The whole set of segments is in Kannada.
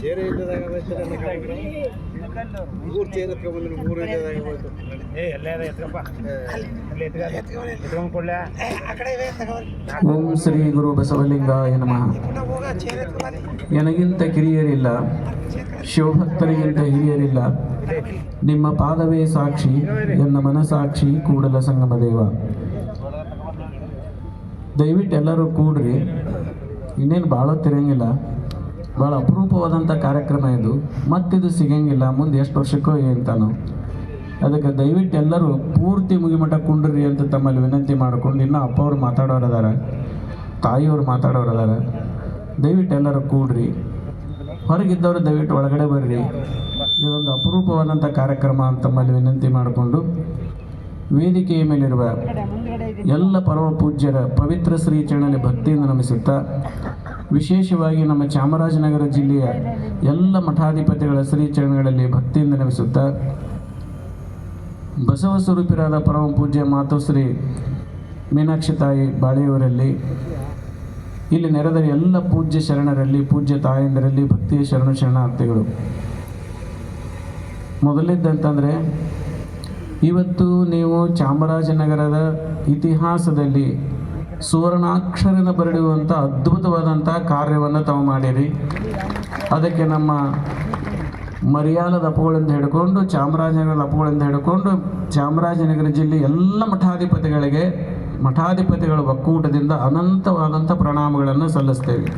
ಚೇರೆ ಇಲ್ಲದಾಗ ನನ್ನ ಮೂರು ಚೇರ್ ಎತ್ಕೊಂಡ್ಬಂದ್ರೆ ಮೂರು ಇಲ್ಲದಾಗ ಹೋಯ್ತು. ಏ ಎಲ್ಲೇ ಎತ್ಕಪ್ಪ ಅಲ್ಲೇ ಎತ್ಕ ಎತ್ಕೊಂಡ್ ಕೊಡ್ಲ. ಓಂ ಶ್ರೀ ಗುರು ಬಸವಲಿಂಗ ನಮಃ. ನನಗಿಂತ ಕಿರಿಯರಿಲ್ಲ ಶಿವಭಕ್ತರಿಗಿಂತ ಹಿರಿಯರಿಲ್ಲ. ನಿಮ್ಮ ಪಾದವೇ ಸಾಕ್ಷಿ ಎನ್ನ ಮನಸಾಕ್ಷಿ ಕೂಡಲ ಸಂಗಮ ದೇವ. ದಯವಿಟ್ಟು ಎಲ್ಲರೂ ಕೂಡ್ರಿ. ಇನ್ನೇನು ಭಾಳ ತಿರಂಗಿಲ್ಲ. ಭಾಳ ಅಪರೂಪವಾದಂಥ ಕಾರ್ಯಕ್ರಮ ಇದು. ಮತ್ತಿದು ಸಿಗಂಗಿಲ್ಲ, ಮುಂದೆ ಎಷ್ಟು ವರ್ಷಕ್ಕೋ ಅಂತಾನು. ಅದಕ್ಕೆ ದಯವಿಟ್ಟು ಎಲ್ಲರೂ ಪೂರ್ತಿ ಮುಗಿಮಠ ಕುಂಡ್ರಿ ಅಂತ ತಮ್ಮಲ್ಲಿ ವಿನಂತಿ ಮಾಡಿಕೊಂಡು ಇನ್ನೂ ಅಪ್ಪ ಅವ್ರು ಮಾತಾಡೋರು ಅದಾರ ತಾಯಿಯವ್ರು ಮಾತಾಡೋರು ಅದಾರ. ದಯವಿಟ್ಟು ಎಲ್ಲರೂ ಕೂಡ್ರಿ. ಹೊರಗಿದ್ದವರು ದಯವಿಟ್ಟು ಒಳಗಡೆ ಬರ್ರಿ. ಇದೊಂದು ಅಪರೂಪವಾದಂಥ ಕಾರ್ಯಕ್ರಮ ಅಂತ ತಮ್ಮಲ್ಲಿ ವಿನಂತಿ ಮಾಡಿಕೊಂಡು ವೇದಿಕೆಯ ಮೇಲಿರುವ ಎಲ್ಲ ಪರಮ ಪೂಜ್ಯರ ಪವಿತ್ರ ಶ್ರೀ ಚರಣಲಿ ಭಕ್ತಿಯಿಂದ ನಮಿಸುತ್ತಾ ವಿಶೇಷವಾಗಿ ನಮ್ಮ ಚಾಮರಾಜನಗರ ಜಿಲ್ಲೆಯ ಎಲ್ಲ ಮಠಾಧಿಪತಿಗಳ ಶ್ರೀ ಚರಣಗಳಲ್ಲಿ ಭಕ್ತಿಯಿಂದ ನಮಿಸುತ್ತಾ ಬಸವ ಸ್ವರೂಪಿರಾದ ಪರಮ ಪೂಜ್ಯ ಮಾತೋಶ್ರೀ ಮೀನಾಕ್ಷಿ ತಾಯಿ ಬಾಳೆಯವರಲ್ಲಿ, ಇಲ್ಲಿ ನೆರೆದ ಎಲ್ಲ ಪೂಜ್ಯ ಶರಣರಲ್ಲಿ, ಪೂಜ್ಯ ತಾಯಂದರಲ್ಲಿ ಭಕ್ತಿಯ ಶರಣ ಶರಣಾರ್ಥಿಗಳು. ಮೊದಲಿದ್ದಂತಂದರೆ, ಇವತ್ತು ನೀವು ಚಾಮರಾಜನಗರದ ಇತಿಹಾಸದಲ್ಲಿ ಸುವರ್ಣಾಕ್ಷರದ ಬರೆಯುವಂಥ ಅದ್ಭುತವಾದಂಥ ಕಾರ್ಯವನ್ನು ತಾವು ಮಾಡಿರಿ. ಅದಕ್ಕೆ ನಮ್ಮ ಮರಿಯಾಲದ ಅಪ್ಪಗಳಿಂದ ಹಿಡ್ಕೊಂಡು ಚಾಮರಾಜನಗರದ ಅಪ್ಪಗಳಿಂದ ಹಿಡ್ಕೊಂಡು, ಚಾಮರಾಜನಗರ ಜಿಲ್ಲೆ ಎಲ್ಲ ಮಠಾಧಿಪತಿಗಳಿಗೆ, ಮಠಾಧಿಪತಿಗಳ ಒಕ್ಕೂಟದಿಂದ ಅನಂತವಾದಂಥ ಪ್ರಣಾಮಗಳನ್ನು ಸಲ್ಲಿಸ್ತೇವೆ.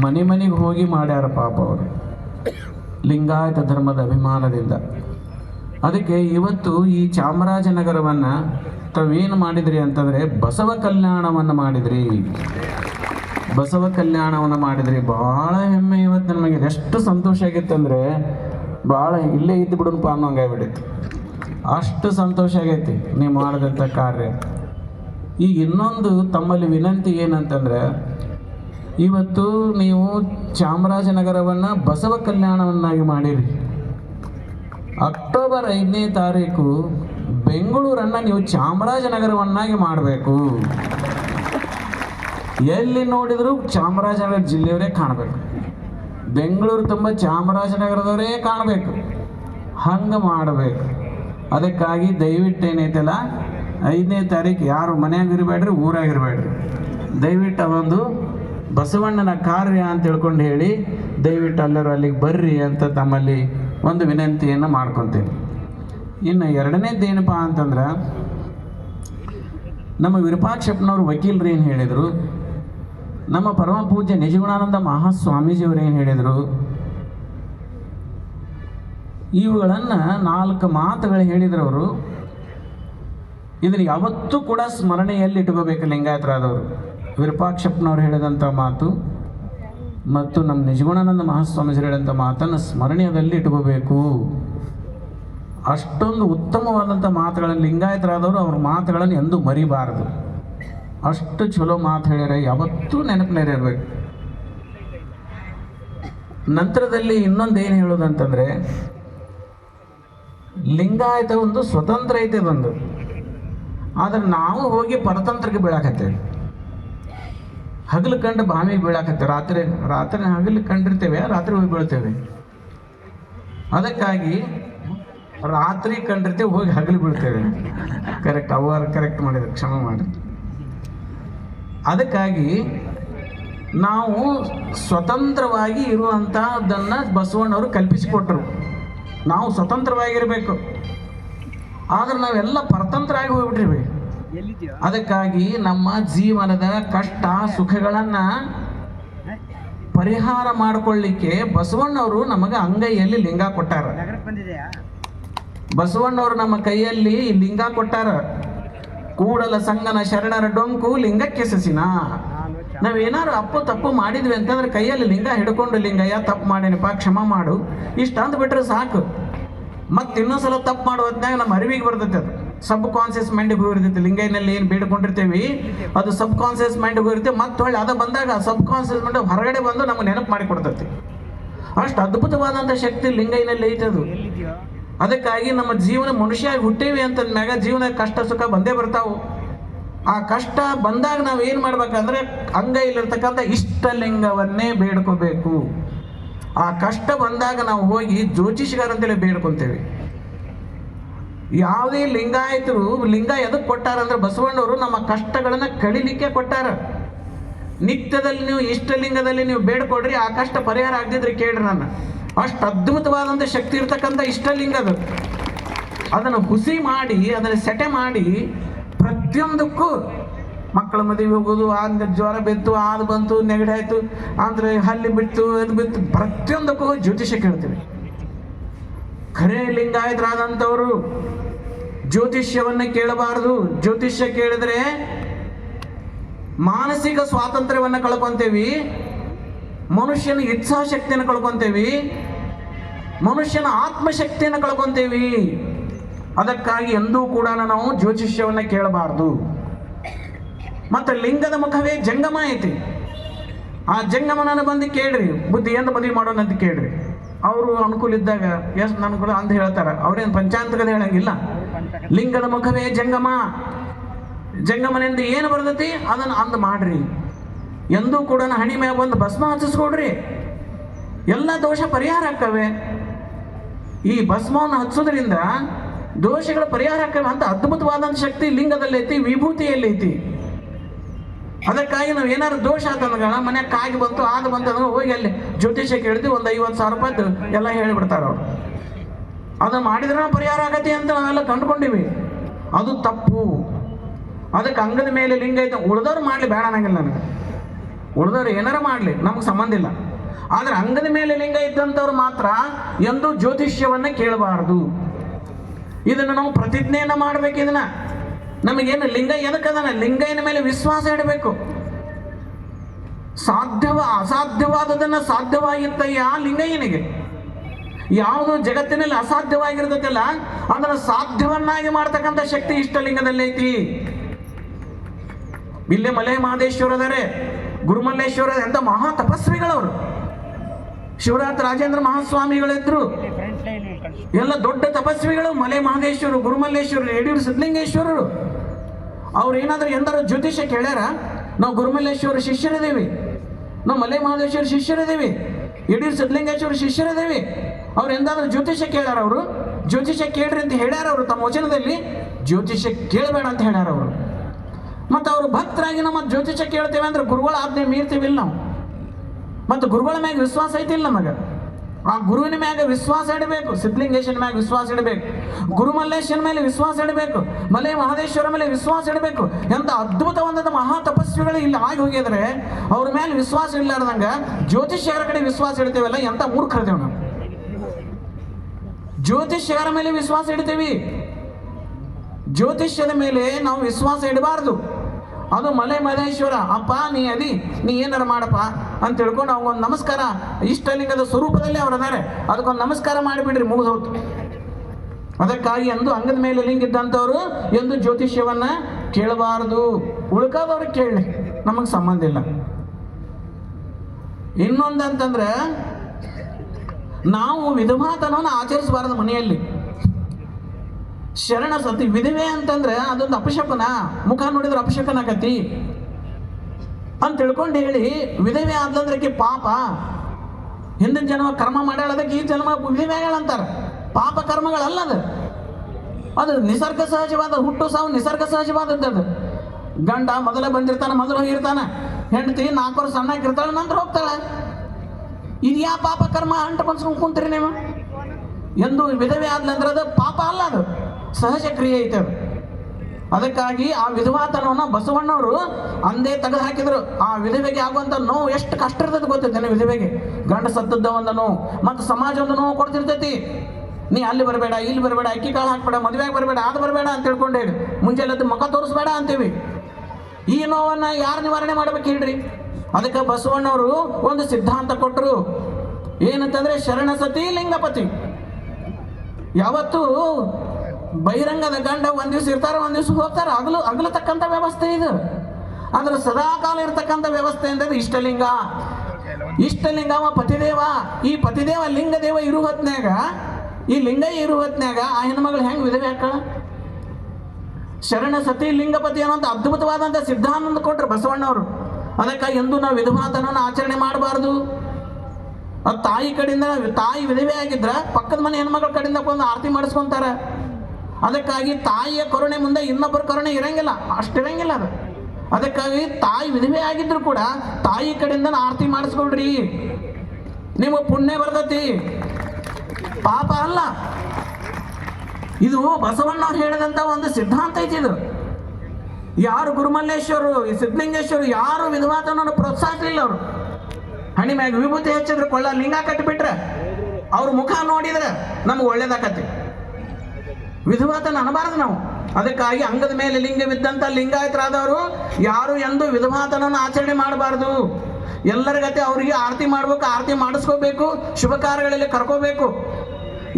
ಮನೆ ಮನೆಗೆ ಹೋಗಿ ಮಾಡ್ಯಾರ ಪಾಪ ಅವರು. ಲಿಂಗಾಯತ ಧರ್ಮದ ಅಭಿಮಾನದಿಂದ. ಅದಕ್ಕೆ ಇವತ್ತು ಈ ಚಾಮರಾಜನಗರವನ್ನು ತಾವೇನು ಮಾಡಿದ್ರಿ ಅಂತಂದರೆ ಬಸವ ಕಲ್ಯಾಣವನ್ನು ಮಾಡಿದ್ರಿ. ಬಸವ ಕಲ್ಯಾಣವನ್ನು ಮಾಡಿದ್ರಿ. ಭಾಳ ಹೆಮ್ಮೆ ಇವತ್ತು ನಮಗೆ. ಎಷ್ಟು ಸಂತೋಷ ಆಗಿತ್ತಂದರೆ ಭಾಳ ಇಲ್ಲೇ ಇದ್ದು ಬಿಡೋಣಪ್ಪ ಅನ್ನೋ ಆಗ್ಬಿಟ್ಟಿತ್ತು. ಅಷ್ಟು ಸಂತೋಷ ಆಗೈತಿ ನೀವು ಮಾಡಿದಂಥ ಕಾರ್ಯ. ಈಗ ಇನ್ನೊಂದು ತಮ್ಮಲ್ಲಿ ವಿನಂತಿ ಏನಂತಂದರೆ, ಇವತ್ತು ನೀವು ಚಾಮರಾಜನಗರವನ್ನು ಬಸವ ಕಲ್ಯಾಣವನ್ನಾಗಿ ಮಾಡಿರಿ. ಅಕ್ಟೋಬರ್ ಐದನೇ ತಾರೀಕು ಬೆಂಗಳೂರನ್ನು ನೀವು ಚಾಮರಾಜನಗರವನ್ನಾಗಿ ಮಾಡಬೇಕು. ಎಲ್ಲಿ ನೋಡಿದರೂ ಚಾಮರಾಜನಗರ ಜಿಲ್ಲೆಯವರೇ ಕಾಣಬೇಕು. ಬೆಂಗಳೂರು ತುಂಬ ಚಾಮರಾಜನಗರದವರೇ ಕಾಣಬೇಕು. ಹಂಗೆ ಮಾಡಬೇಕು. ಅದಕ್ಕಾಗಿ ದಯವಿಟ್ಟು ಏನೈತಲ್ಲ, ಐದನೇ ತಾರೀಕು ಯಾರು ಮನೆಯಾಗಿರಬೇಡ್ರಿ ಇರಬೇಡ್ರಿ ಊರಾಗ ಇರಬೇಡ್ರಿ ದಯವಿಟ್ಟು ಅದೊಂದು ಬಸವಣ್ಣನ ಕಾರ್ಯ ಅಂತ ತಿಳ್ಕೊಂಡು ಹೇಳಿ, ದಯವಿಟ್ಟು ಎಲ್ಲರೂ ಅಲ್ಲಿಗೆ ಬರ್ರಿ ಅಂತ ತಮ್ಮಲ್ಲಿ ಒಂದು ವಿನಂತಿಯನ್ನು ಮಾಡ್ಕೊತೀನಿ. ಇನ್ನು ಎರಡನೇದ್ದು ಏನಪ್ಪ ಅಂತಂದ್ರೆ, ನಮ್ಮ ವಿರೂಪಾಕ್ಷಪ್ಪನವ್ರು ವಕೀಲರು ಏನು ಹೇಳಿದರು, ನಮ್ಮ ಪರಮ ಪೂಜ್ಯ ನಿಜಗುಣಾನಂದ ಮಹಾಸ್ವಾಮೀಜಿಯವರು ಏನು ಹೇಳಿದರು, ಇವುಗಳನ್ನು ನಾಲ್ಕು ಮಾತುಗಳು ಹೇಳಿದ್ರವರು ಇದನ್ನು ಯಾವತ್ತೂ ಕೂಡ ಸ್ಮರಣೆಯಲ್ಲಿ ಇಟ್ಕೋಬೇಕು ಲಿಂಗಾಯತರಾದವರು. ವಿರೂಪಾಕ್ಷಪ್ಪನವ್ರು ಹೇಳಿದಂಥ ಮಾತು ಮತ್ತು ನಮ್ಮ ನಿಜಗುಣಾನಂದ ಮಹಾಸ್ವಾಮೀಜಿ ಹೇಳಿದಂಥ ಮಾತನ್ನು ಸ್ಮರಣೀಯದಲ್ಲಿ ಇಟ್ಕೋಬೇಕು. ಅಷ್ಟೊಂದು ಉತ್ತಮವಾದಂಥ ಮಾತುಗಳನ್ನು ಲಿಂಗಾಯತರಾದವರು ಅವ್ರ ಮಾತುಗಳನ್ನು ಎಂದೂ ಮರಿಬಾರದು. ಅಷ್ಟು ಚಲೋ ಮಾತು ಹೇಳ್ಯಾರ ಯಾವತ್ತೂ ನೆನಪಿನಲ್ಲಿ ಇರಬೇಕು ನಂತರದಲ್ಲಿ ಇನ್ನೊಂದು ಏನು ಹೇಳೋದಂತಂದರೆ, ಲಿಂಗಾಯತ ಒಂದು ಸ್ವತಂತ್ರ ಐತೆ ಒಂದು ಆದರೆ ನಾವು ಹೋಗಿ ಪರತಂತ್ರಕ್ಕೆ ಬೀಳಾಕತ್ತೇವೆ. ಹಗಲು ಕಂಡು ಬಾವಿಗೆ ಬೀಳಾಕತ್ತೇವೆ ರಾತ್ರಿ ರಾತ್ರಿ ಹಗಲು ಕಂಡಿರ್ತೇವೆ, ರಾತ್ರಿ ಹೋಗಿ ಬೀಳ್ತೇವೆ. ಅದಕ್ಕಾಗಿ ರಾತ್ರಿ ಕಂಡಿರ್ತೇವೆ ಹೋಗಿ ಹಗಲು ಬೀಳ್ತೇವೆ. ಕರೆಕ್ಟ್ ಅವರ್ ಕರೆಕ್ಟ್ ಮಾಡಿದ್ರು ಕ್ಷಮ ಮಾಡಿ ಅದಕ್ಕಾಗಿ ನಾವು ಸ್ವತಂತ್ರವಾಗಿ ಇರುವಂತಹದ್ದನ್ನು ಬಸವಣ್ಣವರು ಕಲ್ಪಿಸಿಕೊಟ್ರು. ನಾವು ಸ್ವತಂತ್ರವಾಗಿರಬೇಕು. ಆದ್ರೆ ನಾವೆಲ್ಲ ಪರತಂತ್ರ ಆಗಿ ಹೋಗ್ಬಿಟ್ಟಿರ್ಬೇಕು ಅದಕ್ಕಾಗಿ ನಮ್ಮ ಜೀವನದ ಕಷ್ಟ ಸುಖಗಳನ್ನು ಪರಿಹಾರ ಮಾಡಿಕೊಳ್ಳಿಕ್ಕೆ ಬಸವಣ್ಣವರು ನಮಗೆ ಅಂಗೈಯಲ್ಲಿ ಲಿಂಗ ಕೊಟ್ಟಾರ. ಬಸವಣ್ಣವರು ನಮ್ಮ ಕೈಯಲ್ಲಿ ಲಿಂಗ ಕೊಟ್ಟಾರ. ಕೂಡಲ ಸಂಗನ ಶರಣರ ಡೊಂಕು ಲಿಂಗಕ್ಕೆ ಸಸಿನ. ನಾವೇನಾರು ಅಪ್ಪು ತಪ್ಪು ಮಾಡಿದ್ವಿ ಅಂತಂದ್ರೆ ಕೈಯಲ್ಲಿ ಲಿಂಗ ಹಿಡ್ಕೊಂಡು ಲಿಂಗಯ್ಯ ತಪ್ಪು ಮಾಡೇನಪ್ಪ, ಕ್ಷಮ ಮಾಡು. ಇಷ್ಟು ಅಂದ್ಬಿಟ್ರೆ ಸಾಕು. ಮತ್ತೆ ಇನ್ನೊಂದ್ಸಲ ತಪ್ಪು ಮಾಡೋ ಹೊತ್ನ್ಯಾಗ ನಮ್ಮ ಅರಿವಿಗೆ ಬರ್ತೈತೆ ಅದು. ಸಬ್ ಕಾನ್ಸಿಯಸ್ ಮೈಂಡಿಗೆ ಹೋಗಿರ್ತೈತೆ ಲಿಂಗೈನಲ್ಲಿ ಏನು ಬೇಡ್ಕೊಂಡಿರ್ತೀವಿ? ಅದು ಸಬ್ ಕಾನ್ಸಿಯಸ್ ಮೈಂಡಿಗೆ ಇರುತ್ತೆ ಮತ್ತೆ ಹೊಳ್ಳಿ ಅದು ಬಂದಾಗ ಸಬ್ ಕಾನ್ಸಿಯಸ್ ಮೈಂಡ್ ಹೊರಗಡೆ ಬಂದು ನಮ್ಗೆ ನೆನಪು ಮಾಡಿ ಕೊಡ್ತೈತಿ ಅಷ್ಟು ಅದ್ಭುತವಾದಂಥ ಶಕ್ತಿ ಲಿಂಗೈನಲ್ಲಿ ಅದು. ಅದಕ್ಕಾಗಿ ನಮ್ಮ ಜೀವನ ಮನುಷ್ಯ ಹುಟ್ಟೇವಿ ಅಂತಂದ ಮ್ಯಾಗ ಜೀವನ ಕಷ್ಟ ಸುಖ ಬಂದೇ ಬರ್ತಾವು. ಆ ಕಷ್ಟ ಬಂದಾಗ ನಾವು ಏನು ಮಾಡ್ಬೇಕಂದ್ರೆ ಅಂಗೈಲಿರ್ತಕ್ಕಂಥ ಇಷ್ಟಲಿಂಗವನ್ನೇ ಬೇಡ್ಕೋಬೇಕು. ಆ ಕಷ್ಟ ಬಂದಾಗ ನಾವು ಹೋಗಿ ಜ್ಯೋತಿಷಿಗಾರ ಅಂತೇಳಿ ಬೇಡ್ಕೊಂತೇವೆ. ಯಾವುದೇ ಲಿಂಗಾಯತರು, ಲಿಂಗ ಎದಕ್ಕೆ ಕೊಟ್ಟಾರ ಅಂದ್ರೆ ಬಸವಣ್ಣವರು ನಮ್ಮ ಕಷ್ಟಗಳನ್ನು ಕಳಿಲಿಕ್ಕೆ ಕೊಟ್ಟಾರ. ನಿತ್ಯದಲ್ಲಿ ನೀವು ಇಷ್ಟಲಿಂಗದಲ್ಲಿ ನೀವು ಬೇಡ್ಕೊಡ್ರಿ, ಆ ಕಷ್ಟ ಪರಿಹಾರ ಆಗದಿದ್ರೆ ಕೇಳ್ರಿ ನನ್ನ. ಅಷ್ಟು ಅದ್ಭುತವಾದಂಥ ಶಕ್ತಿ ಇರ್ತಕ್ಕಂಥ ಇಷ್ಟಲಿಂಗ ಅದು. ಅದನ್ನು ಹುಸಿ ಮಾಡಿ, ಅದನ್ನು ಸೆಟೆ ಮಾಡಿ ಪ್ರತಿಯೊಂದಕ್ಕೂ ಮಕ್ಕಳ ಮದುವೆ ಹೋಗೋದು ಆಗ ಜ್ವರ ಬಿತ್ತು ಆದ ಬಂತು, ನೆಗಡಿ ಆಯಿತು ಅಂದರೆ ಹಲ್ಲಿ ಬಿತ್ತು ಅದು ಬಿತ್ತು, ಪ್ರತಿಯೊಂದಕ್ಕೂ ಜ್ಯೋತಿಷ್ಯ ಜ್ಯೋತಿಷ ಕೇಳ್ತೀವಿ ಖರೇ ಲಿಂಗಾಯತರಾದಂಥವರು ಜ್ಯೋತಿಷ್ಯವನ್ನ ಕೇಳಬಾರದು. ಜ್ಯೋತಿಷ್ಯ ಕೇಳಿದ್ರೆ ಮಾನಸಿಕ ಸ್ವಾತಂತ್ರ್ಯವನ್ನು ಕಳ್ಕೊಂತೇವಿ, ಮನುಷ್ಯನ ಇಚ್ಛಾಶಕ್ತಿಯನ್ನು ಕಳ್ಕೊಂತೇವಿ ಮನುಷ್ಯನ ಆತ್ಮಶಕ್ತಿಯನ್ನು ಕಳ್ಕೊಂತೇವಿ. ಅದಕ್ಕಾಗಿ ಎಂದೂ ಕೂಡ ನಾವು ಜ್ಯೋತಿಷ್ಯವನ್ನು ಕೇಳಬಾರದು. ಮತ್ತು ಲಿಂಗದ ಮುಖವೇ ಜಂಗಮ ಐತಿ. ಆ ಜಂಗಮನನ್ನು ಬಂದು ಕೇಳ್ರಿ. ಬುದ್ಧಿ ಬದಲಿ ಮಾಡೋಣ ಅಂತ ಕೇಳ್ರಿ. ಅವರು ಅನುಕೂಲ ಇದ್ದಾಗ ಎಷ್ಟು ಅನುಕೂಲ ಅಂತ ಹೇಳ್ತಾರೆ. ಅವ್ರೇನು ಪಂಚಾಂತಕದ ಹೇಳಂಗಿಲ್ಲ. ಲಿಂಗದ ಮುಖವೇ ಜಂಗಮ. ಜಂಗಮನೆಂದು ಏನು ಬರ್ತೈತಿ ಅದನ್ನು ಅಂದ ಮಾಡ್ರಿ. ಎಂದೂ ಕೂಡ ಹಣಿ ಮ್ಯಾಗ ಒಂದು ಭಸ್ಮ ಹಚ್ಚಿಸ್ಕೊಡ್ರಿ. ಎಲ್ಲ ದೋಷ ಪರಿಹಾರ ಆಗ್ತವೆ. ಈ ಭಸ್ಮವನ್ನು ಹಚ್ಚೋದ್ರಿಂದ ದೋಷಗಳ ಪರಿಹಾರ ಅಂತ ಅದ್ಭುತವಾದಂಥ ಶಕ್ತಿ ಲಿಂಗದಲ್ಲಿ ಐತಿ ವಿಭೂತಿಯಲ್ಲಿ ಐತಿ ಅದಕ್ಕಾಗಿ ನಾವು ಏನಾದ್ರು ದೋಷ ಆತಂದ್ರೆ ಮನೆ ಕಾಗಿ ಬಂತು ಆದ ಬಂತು ಅಂದ್ರೆ ಹೋಗಿ ಅಲ್ಲಿ ಜ್ಯೋತಿಷ್ಯ ಕೇಳ್ತೀವಿ, ಒಂದು ಐವತ್ತು ಸಾವಿರ ರೂಪಾಯ್ದು ಎಲ್ಲ ಹೇಳಿಬಿಡ್ತಾರೆ ಅವ್ರು. ಅದನ್ನು ಮಾಡಿದ್ರೆ ಪರಿಹಾರ ಆಗತ್ತೆ ಅಂತ ನಾವೆಲ್ಲ ಕಂಡುಕೊಂಡಿವಿ. ಅದು ತಪ್ಪು. ಅದಕ್ಕೆ ಅಂಗದ ಮೇಲೆ ಲಿಂಗ ಐತೆ, ಉಳ್ದವ್ರು ಮಾಡಲಿ, ಬೇಡ ಅನ್ನಂಗಿಲ್ಲ ನನಗೆ. ಉಳ್ದವ್ರು ಏನಾರ ಮಾಡಲಿ, ನಮ್ಗೆ ಸಂಬಂಧ ಇಲ್ಲ. ಆದರೆ ಅಂಗದ ಮೇಲೆ ಲಿಂಗ ಇದ್ದಂಥವ್ರು ಮಾತ್ರ ಎಂದು ಜ್ಯೋತಿಷ್ಯವನ್ನ ಕೇಳಬಾರದು. ಇದನ್ನು ನಾವು ಪ್ರತಿಜ್ಞೆಯನ್ನ ಮಾಡ್ಬೇಕು ಇದನ್ನ. ನಮಗೇನು ಲಿಂಗ ಎದಕ್ಕದನ ಲಿಂಗೈನ ಮೇಲೆ ವಿಶ್ವಾಸ ಇಡಬೇಕು. ಸಾಧ್ಯವ, ಅಸಾಧ್ಯವಾದದನ್ನ ಸಾಧ್ಯವಾಗಿತ್ತಯ್ಯ ಲಿಂಗಯ್ಯನಿಗೆ. ಯಾವುದು ಜಗತ್ತಿನಲ್ಲಿ ಅಸಾಧ್ಯವಾಗಿರ್ತದಲ್ಲ ಅದನ್ನು ಸಾಧ್ಯವನ್ನಾಗಿ ಮಾಡ್ತಕ್ಕಂಥ ಶಕ್ತಿ ಇಷ್ಟಲಿಂಗದಲ್ಲಿ ಐತಿ. ಇಲ್ಲೇ ಮಲೆ ಮಹದೇಶ್ವರ ಅದಾರೆ ಗುರುಮಲ್ಲೇಶ್ವರ ಎಂತ ಮಹಾ ತಪಸ್ವಿಗಳವರು. ಶಿವರಾತ್ ರಾಜೇಂದ್ರ ಮಹಾಸ್ವಾಮಿಗಳಿದ್ರು. ಎಲ್ಲ ದೊಡ್ಡ ತಪಸ್ವಿಗಳು, ಮಲೆ ಮಹದೇಶ್ವರು ಗುರುಮಲ್ಲೇಶ್ವರ ಯಡಿಯೂರು ಸಿದ್ಧಲಿಂಗೇಶ್ವರರು. ಅವ್ರು ಏನಾದರೂ ಎಂದಾರು ಜ್ಯೋತಿಷ್ಯ ಕೇಳ್ಯಾರ? ನಾವು ಗುರುಮಲ್ಲೇಶ್ವರ ಶಿಷ್ಯರಿದ್ದೀವಿ. ನಾವು ಮಲೆ ಮಹದೇಶ್ವರ ಶಿಷ್ಯರಿದ್ದೀವಿ. ಯಡಿಯೂರು ಸಿದ್ಧಲಿಂಗೇಶ್ವರ ಶಿಷ್ಯರಿದ್ದೀವಿ. ಅವ್ರು ಎಂದಾದ್ರೂ ಜ್ಯೋತಿಷ್ಯ ಕೇಳ್ಯಾರ ಅವರು? ಜ್ಯೋತಿಷ್ಯ ಕೇಳ್ರಿ ಅಂತ ಹೇಳ್ಯಾರ ಅವರು ತಮ್ಮ ವಚನದಲ್ಲಿ? ಜ್ಯೋತಿಷ್ಯ ಕೇಳಬೇಡ ಅಂತ ಹೇಳ್ಯಾರ ಅವರು. ಮತ್ತು ಅವರು ಭಕ್ತರಾಗಿ ನಮ್ಮ ಜ್ಯೋತಿಷ್ಯ ಕೇಳ್ತೇವೆ ಅಂದ್ರೆ ಗುರುಗಳ ಆಜ್ಞೆ ಮೀರ್ತೀವಿಲ್ಲ ನಾವು. ಮತ್ತು ಗುರುಗಳ ಮ್ಯಾಗ ವಿಶ್ವಾಸ ಐತಿಲ್ಲ ನಮಗೆ. ಆ ಗುರುವಿನ ಮ್ಯಾಗ ವಿಶ್ವಾಸ ಇಡಬೇಕು, ಸಿದ್ಧಲಿಂಗೇಶನ ಮ್ಯಾಗ ವಿಶ್ವಾಸ ಇಡಬೇಕು. ಗುರುಮಲ್ಲೇಶನ ಮೇಲೆ ವಿಶ್ವಾಸ ಇಡಬೇಕು, ಮಲೆ ಮಹದೇಶ್ವರ ಮೇಲೆ ವಿಶ್ವಾಸ ಇಡಬೇಕು. ಎಂತ ಅದ್ಭುತವಾದ ಮಹಾ ತಪಸ್ವಿಗಳು ಇಲ್ಲಿ ಆಗಿ ಹೋಗಿದ್ರೆ ಅವ್ರ ಮೇಲೆ ವಿಶ್ವಾಸ ಇಲ್ಲಾರ್ದಂಗ ಜ್ಯೋತಿಷ್ಯರ ಕಡೆ ವಿಶ್ವಾಸ ಇಡ್ತೇವಲ್ಲ, ಎಂತ ಮೂರ್ಖರ್ದೇವ್ ನಾವು. ಜ್ಯೋತಿಷ್ಯರ ಮೇಲೆ ವಿಶ್ವಾಸ ಇಡ್ತೇವಿ. ಜ್ಯೋತಿಷ್ಯದ ಮೇಲೆ ನಾವು ವಿಶ್ವಾಸ ಇಡಬಾರ್ದು. ಅದು ಮಲೆ ಮಹದೇಶ್ವರ, ಅಪ್ಪ, ನೀ ಅದಿ, ನೀ ಏನಾರ ಮಾಡಪ್ಪ ಅಂತ ತಿಳ್ಕೊಂಡು ಅವ್ಗೊಂದು ನಮಸ್ಕಾರ ಇಷ್ಟಲಿಂಗದ ಸ್ವರೂಪದಲ್ಲಿ ಅವ್ರು ಅದಾರೆ ಅದಕ್ಕೊಂದು ನಮಸ್ಕಾರ ಮಾಡಿಬಿಡ್ರಿ ಮುಗಿದೋತು ಅದಕ್ಕಾಗಿ ಎಂದು ಅಂಗದ ಮೇಲೆ ಲಿಂಗ ಇದ್ದಂಥವ್ರು ಎಂದು ಜ್ಯೋತಿಷ್ಯವನ್ನ ಕೇಳಬಾರದು. ಉಳ್ಕಾದವ್ರಿಗೆ ಕೇಳಲಿ ನಮಗೆ ಸಂಬಂಧ ಇಲ್ಲ. ಇನ್ನೊಂದು ಅಂತಂದ್ರೆ ನಾವು ವಿಧವಾತನವನ್ನು ಆಚರಿಸಬಾರದು ಮನೆಯಲ್ಲಿ. ಶರಣ ಸತಿ, ವಿಧವೆ ಅಂತಂದ್ರೆ ಅದೊಂದು ಅಪಶಕನ. ಮುಖ ನೋಡಿದ್ರೆ ಅಪಶಕನ ಆಗತಿ ಅಂತ ತಿಳ್ಕೊಂಡು ಹೇಳಿ, ವಿಧವೆ ಆದ್ಲಂದ್ರಕ್ಕೆ ಪಾಪ. ಹಿಂದಿನ ಜನ್ಮ ಕರ್ಮ ಮಾಡ್ಯಾಳದಕ್ಕೆ, ಈ ಜನ್ಮ ವಿಧವೆ ಆಗ್ಯಾಳ ಅಂತಾರೆ ಪಾಪ ಕರ್ಮಗಳಲ್ಲ ಅದು. ಅದು ನಿಸರ್ಗ ಸಹಜವಾದ, ಹುಟ್ಟು ಸಾವು ನಿಸರ್ಗ ಸಹಜವಾದದ್ದು ಅದು ಗಂಡ ಮೊದಲ ಬಂದಿರ್ತಾನೆ, ಮೊದಲು ಹೋಗಿರ್ತಾನೆ. ಹೆಂಡತಿ ನಾಲ್ಕು ವರ್ಷ ಸಣ್ಣಾಗಿರ್ತಾಳೆ ನಂತರ ಹೋಗ್ತಾಳೆ. ಇದು ಯಾ ಪಾಪ ಕರ್ಮ ಅಂಟ ಬಂದ್ಸ್ಕೊಂಡು ಕುಂತೀರಿ ನೀವು? ಎಂದು ವಿಧವೆ ಆದ್ಲಂದ್ರೆ ಅದು ಪಾಪ ಅಲ್ಲ ಅದು. ಸಹಜ ಕ್ರಿಯೆ ಐತೆ ಅದು. ಅದಕ್ಕಾಗಿ ಆ ವಿಧವಾತನವನ್ನು ಬಸವಣ್ಣವರು ಅಂದೇ ತೆಗೆದು ಹಾಕಿದ್ರು. ಆ ವಿಧವೆಗೆ ಆಗುವಂಥ ನೋವು ಎಷ್ಟು ಕಷ್ಟ ಇರ್ತದೆ ಗೊತ್ತೈತೆ ವಿಧವೆಗೆ. ಗಂಡ ಸತ್ತದ್ದ ಒಂದು ನೋವು ಮತ್ತು ಸಮಾಜ ಒಂದು ನೋವು ಕೊಡ್ತಿರ್ತೈತಿ. ನೀ ಅಲ್ಲಿ ಬರಬೇಡ, ಇಲ್ಲಿ ಬರಬೇಡ, ಅಕ್ಕಿ ಕಾಳು ಹಾಕ್ಬೇಡ ಮದುವೆಗೆ ಬರಬೇಡ ಅದು ಬರಬೇಡ ಅಂತ ತಿಳ್ಕೊಂಡು ಹೇಳಿ. ಮುಂಜಾನೆ ಮುಖ ತೋರಿಸ್ಬೇಡ ಅಂತೀವಿ. ಈ ನೋವನ್ನು ಯಾರು ನಿವಾರಣೆ ಮಾಡ್ಬೇಕು ಹೇಳ್ರಿ? ಅದಕ್ಕೆ ಬಸವಣ್ಣವರು ಒಂದು ಸಿದ್ಧಾಂತ ಕೊಟ್ಟರು ಏನಂತಂದ್ರೆ ಶರಣ ಸತಿ, ಲಿಂಗಪತಿ. ಯಾವತ್ತು ಬಹಿರಂಗದ ಗಂಡ ಒಂದ್ ದಿವ್ಸ ಇರ್ತಾರ, ಒಂದ್ ದಿವ್ಸ ಹೋಗ್ತಾರ. ಅಗಲು, ಅಗಲತಕ್ಕಂಥ ವ್ಯವಸ್ಥೆ ಇದು. ಅಂದ್ರೆ ಸದಾಕಾಲ ಇರ್ತಕ್ಕಂಥ ವ್ಯವಸ್ಥೆ ಅಂದ್ರೆ ಇಷ್ಟಲಿಂಗ. ಇಷ್ಟಲಿಂಗ ಅವ ಪತಿದೇವ. ಈ ಪತಿದೇವ ಲಿಂಗದೇವ ಇರು ಹೊತ್ನ್ಯಾಗ ಈ ಲಿಂಗ ಇರು ಹೊತ್ನ್ಯಾಗ ಆ ಹೆಣ್ಮಗಳು ಹೆಂಗ್ ವಿಧವೆ ಹಾಕಳ ಶರಣ ಸತಿ ಲಿಂಗಪತಿ ಅನ್ನೋಂಥ ಅದ್ಭುತವಾದಂಥ ಸಿದ್ಧಾಂತ ಕೊಟ್ರು ಬಸವಣ್ಣವರು. ಅದಕ್ಕೆ ಎಂದು ನಾವು ವಿಧವಾತನವನ್ನು ಆಚರಣೆ ಮಾಡಬಾರ್ದು. ಅದು ತಾಯಿ ಕಡೆಯಿಂದ ತಾಯಿ ವಿಧವೆ ಆಗಿದ್ರೆ ಪಕ್ಕದ ಮನೆ ಹೆಣ್ಮಕ್ಳ ಕಡೆಯಿಂದ ಬಂದು ಆರತಿ ಮಾಡಿಸ್ಕೊಂತಾರ. ಅದಕ್ಕಾಗಿ ತಾಯಿಯ ಕರುಣೆ ಮುಂದೆ ಇನ್ನೊಬ್ಬರ ಕರುಣೆ ಇರಂಗಿಲ್ಲ ಅಷ್ಟಿರಂಗಿಲ್ಲ ಅದು. ಅದಕ್ಕಾಗಿ ತಾಯಿ ವಿಧವೆ ಆಗಿದ್ರು ಕೂಡ ತಾಯಿ ಕಡೆಯಿಂದ ಆರತಿ ಮಾಡಿಸ್ಕೊಳ್ರಿ. ನಿಮಗೆ ಪುಣ್ಯ ಬರ್ತತಿ. ಪಾಪ ಅಲ್ಲ. ಇದು ಬಸವಣ್ಣ ಹೇಳಿದಂಥ ಒಂದು ಸಿದ್ಧಾಂತ ಐತಿ ಇದು. ಯಾರು ಗುರುಮಲ್ಲೇಶ್ವರು ಸಿದ್ಧಲಿಂಗೇಶ್ವರು, ಯಾರು ವಿಧವಾತನನ್ನು ಪ್ರೋತ್ಸಾಹಿಸಲಿಲ್ಲ ಅವರು. ಹಣಿ ಮ್ಯಾಗ ವಿಭೂತಿ ಹೆಚ್ಚಿದ್ರು ಕೊಳ್ಳ ಲಿಂಗ ಕಟ್ಟಿಬಿಟ್ರೆ ಅವ್ರ ಮುಖ ನೋಡಿದ್ರೆ ನಮ್ಗೆ ಒಳ್ಳೇದಾಕತಿ. ವಿಧವಾತನ ಅನ್ನಬಾರದು ನಾವು. ಅದಕ್ಕಾಗಿ ಅಂಗದ ಮೇಲೆ ಲಿಂಗವಿದ್ದಂಥ ಲಿಂಗಾಯತರಾದವರು ಯಾರು ಎಂದು ವಿಧವಾತನನ್ನು ಆಚರಣೆ ಮಾಡಬಾರ್ದು. ಎಲ್ಲರ ಗತಿ ಅವರಿಗೆ ಆರತಿ ಮಾಡಬೇಕು, ಆರತಿ ಮಾಡಿಸ್ಕೋಬೇಕು ಶುಭ ಕಾರ್ಯಗಳಲ್ಲಿ ಕರ್ಕೋಬೇಕು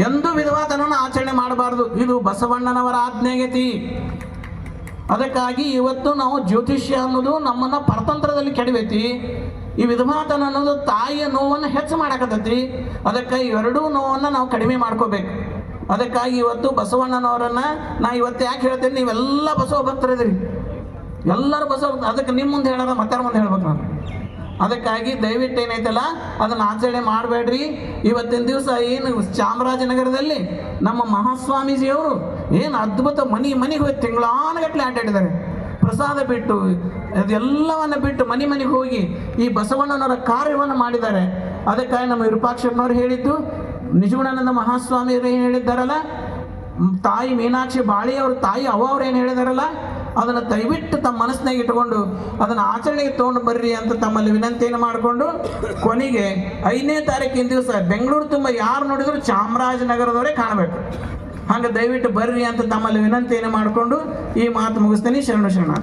ಎಂದು ವಿಧವಾತನನ್ನು ಆಚರಣೆ ಮಾಡಬಾರ್ದು. ಇದು ಬಸವಣ್ಣನವರ ಆಜ್ಞೆಗತಿ ಅದಕ್ಕಾಗಿ ಇವತ್ತು ನಾವು ಜ್ಯೋತಿಷ್ಯ ಅನ್ನೋದು ನಮ್ಮನ್ನ ಪರತಂತ್ರದಲ್ಲಿ ಕೆಡವೈತಿ. ಈ ವಿಧವಾತನ ಅನ್ನೋದು ತಾಯಿಯ ನೋವನ್ನು ಹೆಚ್ಚು ಮಾಡಕತ್ತೈತಿ. ಅದಕ್ಕೆ ಎರಡೂ ನೋವನ್ನು ನಾವು ಕಡಿಮೆ ಮಾಡ್ಕೋಬೇಕು. ಅದಕ್ಕಾಗಿ ಇವತ್ತು ಬಸವಣ್ಣನವರನ್ನ ನಾ ಇವತ್ತು ಯಾಕೆ ಹೇಳ್ತೇನೆ, ನೀವೆಲ್ಲ ಬಸವ ಭಕ್ತರಿದ್ದೀರಿ. ಎಲ್ಲರೂ ಬಸವ ಅದಕ್ಕೆ ನಿಮ್ಮ ಮುಂದೆ ಹೇಳೋಣ ಮತ್ತಾರ ಮುಂದೆ ಹೇಳ್ಬೇಕು ನಾನು? ಅದಕ್ಕಾಗಿ ದಯವಿಟ್ಟು ಏನೈತಲ್ಲ, ಅದನ್ನು ಆಚರಣೆ ಮಾಡಬೇಡ್ರಿ. ಇವತ್ತಿನ ದಿವಸ ಏನು ಚಾಮರಾಜನಗರದಲ್ಲಿ ನಮ್ಮ ಮಹಾಸ್ವಾಮೀಜಿಯವರು ಏನು ಅದ್ಭುತ ಮನಿ ಮನೆಗೆ ಹೋಗಿ ತಿಂಗಳಾನಗಟ್ಟಲೆ ಆಟಾಡಿದ್ದಾರೆ ಪ್ರಸಾದ ಬಿಟ್ಟು, ಅದೆಲ್ಲವನ್ನ ಬಿಟ್ಟು ಮನೆ ಮನೆಗೆ ಹೋಗಿ ಈ ಬಸವಣ್ಣನವರ ಕಾರ್ಯವನ್ನು ಮಾಡಿದ್ದಾರೆ. ಅದಕ್ಕಾಗಿ ನಮ್ಮ ವಿರೂಪಾಕ್ಷಪ್ಪನವ್ರು ಹೇಳಿದ್ದು ನಿಜಗುಣಾನಂದ ಮಹಾಸ್ವಾಮಿಯವರು ಏನು ಹೇಳಿದ್ದಾರಲ್ಲ? ತಾಯಿ ಮೀನಾಕ್ಷಿ ಬಾಳಿ ಅವ್ರ ತಾಯಿ ಅವ ಅವ್ರು ಏನು ಹೇಳಿದಾರಲ್ಲ? ಅದನ್ನು ದಯವಿಟ್ಟು ತಮ್ಮ ಮನಸ್ಸಿನಾಗ ಇಟ್ಕೊಂಡು ಅದನ್ನು ಆಚರಣೆಗೆ ತೊಗೊಂಡು ಬರ್ರಿ ಅಂತ ತಮ್ಮಲ್ಲಿ ವಿನಂತಿಯನ್ನು ಮಾಡಿಕೊಂಡು ಕೊನೆಗೆ ಐದನೇ ತಾರೀಕಿನ ದಿವಸ ಬೆಂಗಳೂರು ತುಂಬ ಯಾರು ನೋಡಿದ್ರು ಚಾಮರಾಜನಗರದವರೇ ಕಾಣಬೇಕು. ಹಂಗೆ ದಯವಿಟ್ಟು ಬರ್ರಿ ಅಂತ ತಮ್ಮಲ್ಲಿ ವಿನಂತಿಯನ್ನು ಮಾಡಿಕೊಂಡು ಈ ಮಾತು ಮುಗಿಸ್ತೀನಿ. ಶರಣು ಶರಣ